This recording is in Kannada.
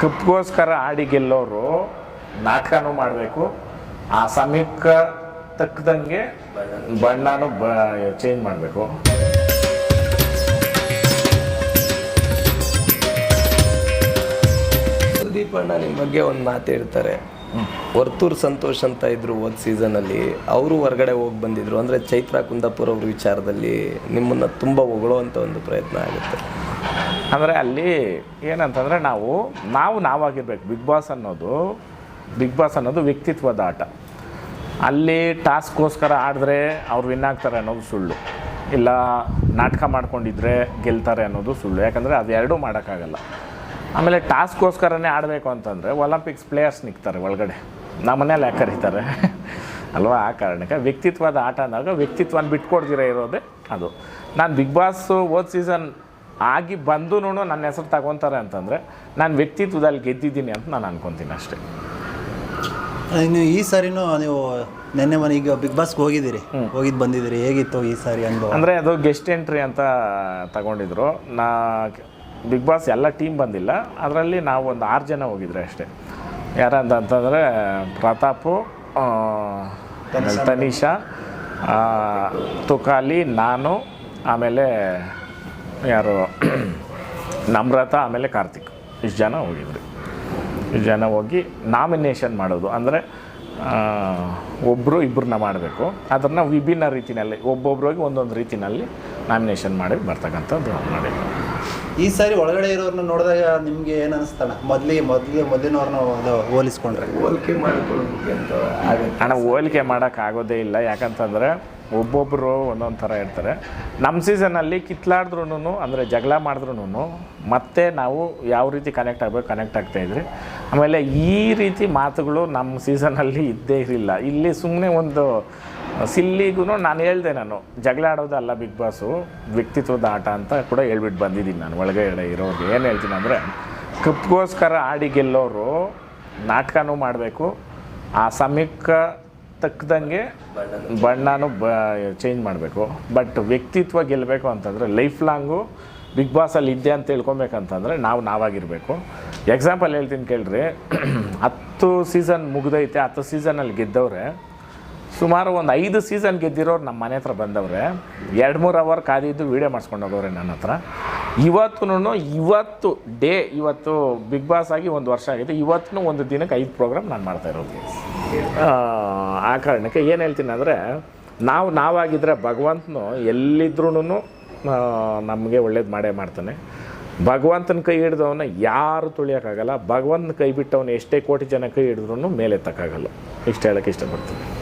ಕಪ್ಗೋಸ್ಕರ ಆಡಿ ಗೆಲ್ಲೋರು ನಾಟಕನೂ ಮಾಡಬೇಕು. ಆ ಸಮಯಕ್ಕೆ ತಕ್ಕದಂಗೆ ಬಣ್ಣನೂ ಬ ಚೇಂಜ್ ಮಾಡಬೇಕು. ಸುದೀಪ್ ಅಣ್ಣ ನಿಮ್ಮ ಬಗ್ಗೆ ಒಂದು ಮಾತು ಹೇಳ್ತಾರೆ. ವರ್ತೂರ್ ಸಂತೋಷ್ ಅಂತ ಇದ್ರು ಹೋದ ಸೀಸನಲ್ಲಿ ಅವರು ಹೊರಗಡೆ ಹೋಗಿ ಬಂದಿದ್ರು. ಅಂದರೆ ಚೈತ್ರ ಕುಂದಾಪುರ ಅವ್ರ ವಿಚಾರದಲ್ಲಿ ನಿಮ್ಮನ್ನು ತುಂಬ ಹೊಗಳುವಂಥ ಒಂದು ಪ್ರಯತ್ನ ಆಗುತ್ತೆ. ಅಂದರೆ ಅಲ್ಲಿ ಏನಂತಂದರೆ ನಾವು ನಾವು ನಾವಾಗಿರ್ಬೇಕು. ಬಿಗ್ ಬಾಸ್ ಅನ್ನೋದು, ಬಿಗ್ ಬಾಸ್ ಅನ್ನೋದು ವ್ಯಕ್ತಿತ್ವದ ಆಟ. ಅಲ್ಲಿ ಟಾಸ್ಕ್ಗೋಸ್ಕರ ಆಡಿದ್ರೆ ಅವ್ರು ವಿನ್ ಆಗ್ತಾರೆ ಅನ್ನೋದು ಸುಳ್ಳು. ಇಲ್ಲ, ನಾಟಕ ಮಾಡ್ಕೊಂಡಿದ್ರೆ ಗೆಲ್ತಾರೆ ಅನ್ನೋದು ಸುಳ್ಳು. ಯಾಕಂದರೆ ಅದು ಎರಡೂ ಮಾಡೋಕ್ಕಾಗಲ್ಲ. ಆಮೇಲೆ ಟಾಸ್ಕ್ಗೋಸ್ಕರನೇ ಆಡಬೇಕು ಅಂತಂದರೆ ಒಲಿಂಪಿಕ್ಸ್ ಪ್ಲೇಯರ್ಸ್ ನಿಗ್ತಾರೆ ಒಳಗಡೆ. ನಮ್ಮ ಮನೇಲಿ ಯಾಕೆ ಕರೀತಾರೆ? ಅಲ್ವಾ? ಆ ಕಾರಣಕ್ಕೆ ವ್ಯಕ್ತಿತ್ವದ ಆಟ ಅಂದಾಗ ವ್ಯಕ್ತಿತ್ವನ ಬಿಟ್ಕೊಡ್ದಿರ ಇರೋದೇ ಅದು. ನಾನು ಬಿಗ್ ಬಾಸ್ ಓದ್ ಸೀಸನ್ ಆಗಿ ಬಂದು ನನ್ನ ಹೆಸರು ತಗೊತಾರೆ ಅಂತಂದರೆ ನಾನು ವ್ಯಕ್ತಿತ್ವದಲ್ಲಿ ಗೆದ್ದಿದ್ದೀನಿ ಅಂತ ನಾನು ಅನ್ಕೊತೀನಿ ಅಷ್ಟೇ. ಇನ್ನು ಈ ಸಾರಿನೂ ನೀವು ನಿನ್ನೆ ಮನೆ ಈಗ ಬಿಗ್ ಬಾಸ್ಗೆ ಹೋಗಿದ್ದೀರಿ. ಹೋಗಿದ್ದು ಬಂದಿದ್ದೀರಿ. ಹೇಗಿತ್ತು ಈ ಸಾರಿ ಅನುಭವ? ಅಂದರೆ ಅದು ಗೆಸ್ಟ್ ಎಂಟ್ರಿ ಅಂತ ತಗೊಂಡಿದ್ರು. ನಾ ಬಿಗ್ ಬಾಸ್ ಎಲ್ಲ ಟೀಮ್ ಬಂದಿಲ್ಲ. ಅದರಲ್ಲಿ ನಾವು ಒಂದು ಆರು ಜನ ಹೋಗಿದ್ರೆ ಅಷ್ಟೇ. ಯಾರಂತ ಅಂತಂದರೆ ಪ್ರತಾಪು ತನಿಷಾ. ತುಕಾಲಿ ನಾನು ಆಮೇಲೆ ಯಾರು? ನಮ್ರತ ಆಮೇಲೆ ಕಾರ್ತಿಕ್. ಇಷ್ಟು ಜನ ಹೋಗಿದ್ರು. ಇಷ್ಟು ಜನ ಹೋಗಿ ನಾಮಿನೇಷನ್ ಮಾಡೋದು. ಅಂದರೆ ಒಬ್ಬರು ಇಬ್ಬರನ್ನ ಮಾಡಬೇಕು. ಅದನ್ನು ವಿಭಿನ್ನ ರೀತಿಯಲ್ಲಿ ಒಬ್ಬೊಬ್ರಿಗೆ ಒಂದೊಂದು ರೀತಿಯಲ್ಲಿ ನಾಮಿನೇಷನ್ ಮಾಡಿ ಬರ್ತಕ್ಕಂಥದ್ದು ಮಾಡಿದ್ವಿ ಈ ಸಾರಿ ಒಳಗಡೆ ಇರೋರನ್ನ ನೋಡಿದಾಗ ನಿಮಗೆ ಏನು ಅನಿಸ್ತಾನೆ ಮೊದಲಿಗೆ ಮೊದಲಿಗೆ ಮೊದಲಿನವ್ರನ್ನ ಅದು ಹೋಲಿಸ್ಕೊಂಡ್ರೆ. ಹೋಲಿಕೆ ಮಾಡಿಕೊಳ್ಳೋದಕ್ಕೆ ಅಂತ ಅಣ್ಣ ಹಣ ಹೋಲಿಕೆ ಮಾಡೋಕ್ಕಾಗೋದೇ ಇಲ್ಲ. ಯಾಕಂತಂದರೆ ಒಬ್ಬೊಬ್ಬರು ಒಂದೊಂದು ಥರ ಇರ್ತಾರೆ. ನಮ್ಮ ಸೀಸನಲ್ಲಿ ಕಿತ್ಲಾಡಿದ್ರೂ ಅಂದರೆ ಜಗಳ ಮಾಡಿದ್ರೂ ಮತ್ತೆ ನಾವು ಯಾವ ರೀತಿ ಕನೆಕ್ಟ್ ಆಗಬೇಕು ಕನೆಕ್ಟ್ ಆಗ್ತಾಯಿದ್ರಿ ಆಮೇಲೆ ಈ ರೀತಿ ಮಾತುಗಳು ನಮ್ಮ ಸೀಸನಲ್ಲಿ ಇದ್ದೇ ಇರಲಿಲ್ಲ. ಇಲ್ಲಿ ಸುಮ್ಮನೆ ಒಂದು ಸಿಲ್ಲಿಗೂ ನಾನು ಹೇಳ್ದೆ ನಾನು, ಜಗಳ ಆಡೋದಲ್ಲ ಬಿಗ್ ಬಾಸು, ವ್ಯಕ್ತಿತ್ವದ ಆಟ ಅಂತ ಕೂಡ ಹೇಳ್ಬಿಟ್ಟು ಬಂದಿದ್ದೀನಿ ನಾನು, ಒಳಗಡೆ ಇರೋರಿಗೆ. ಏನು ಹೇಳ್ತೀನಿ ಅಂದರೆ ಕಪ್ಗೋಸ್ಕರ ಆಡಿ ಗೆಲ್ಲೋರು ನಾಟಕನೂ ಮಾಡಬೇಕು, ಆ ಸಮಯಕ್ಕೆ ತಕ್ಕದಂಗೆ ಬಣ್ಣನೂ ಬ ಚೇಂಜ್ ಮಾಡಬೇಕು. ಬಟ್ ವ್ಯಕ್ತಿತ್ವ ಗೆಲ್ಲಬೇಕು ಅಂತಂದರೆ ಲೈಫ್ ಲಾಂಗು ಬಿಗ್ ಬಾಸಲ್ಲಿ ಇದ್ದೆ ಅಂತ ತಿಳ್ಕೊಬೇಕಂತಂದರೆ ನಾವು ನಾವಾಗಿರಬೇಕು. ಎಕ್ಸಾಂಪಲ್ ಹೇಳ್ತೀನಿ ಕೇಳ್ರಿ. ಹತ್ತು ಸೀಸನ್ ಮುಗ್ದೈತೆ, ಹತ್ತು ಸೀಸನಲ್ಲಿ ಗೆದ್ದವ್ರೆ ಸುಮಾರು ಒಂದು ಐದು ಸೀಸನ್ ಗೆದ್ದಿರೋರು ನಮ್ಮ ಮನೆ ಹತ್ರ ಬಂದವ್ರೆ. ಎರಡು ಮೂರು ಅವರ್ ಕಾದಿದ್ದು ವೀಡಿಯೋ ಮಾಡಿಸ್ಕೊಂಡು ಹೋಗೋರೆ ನನ್ನ ಹತ್ರ. ಇವತ್ತು ಇವತ್ತು ಡೇ ಇವತ್ತು ಬಿಗ್ ಬಾಸ್ ಆಗಿ ಒಂದು ವರ್ಷ ಆಗಿದೆ. ಇವತ್ತು ಒಂದು ದಿನಕ್ಕೆ ಐದು ಪ್ರೋಗ್ರಾಮ್ ನಾನು ಮಾಡ್ತಾ ಇರೋದು. ಆ, ಕಾರಣಕ್ಕೆ ಏನು ಹೇಳ್ತೀನಿ ಅಂದರೆ ನಾವು ನಾವಾಗಿದ್ದರೆ ಭಗವಂತನು ಎಲ್ಲಿದ್ರೂ ನಮಗೆ ಒಳ್ಳೇದು ಮಾಡೇ ಮಾಡ್ತಾನೆ. ಭಗವಂತನ ಕೈ ಹಿಡ್ದವನ್ನ ಯಾರು ತುಳಿಯೋಕ್ಕಾಗಲ್ಲ. ಭಗವಂತನ ಕೈ ಬಿಟ್ಟವನು ಎಷ್ಟೇ ಕೋಟಿ ಜನ ಕೈ ಹಿಡಿದ್ರೂ ಮೇಲೆ ಎತ್ತಕ್ಕಾಗಲ್ಲ ಇಷ್ಟು ಹೇಳೋಕ್ಕೆ ಇಷ್ಟಪಡ್ತೀನಿ.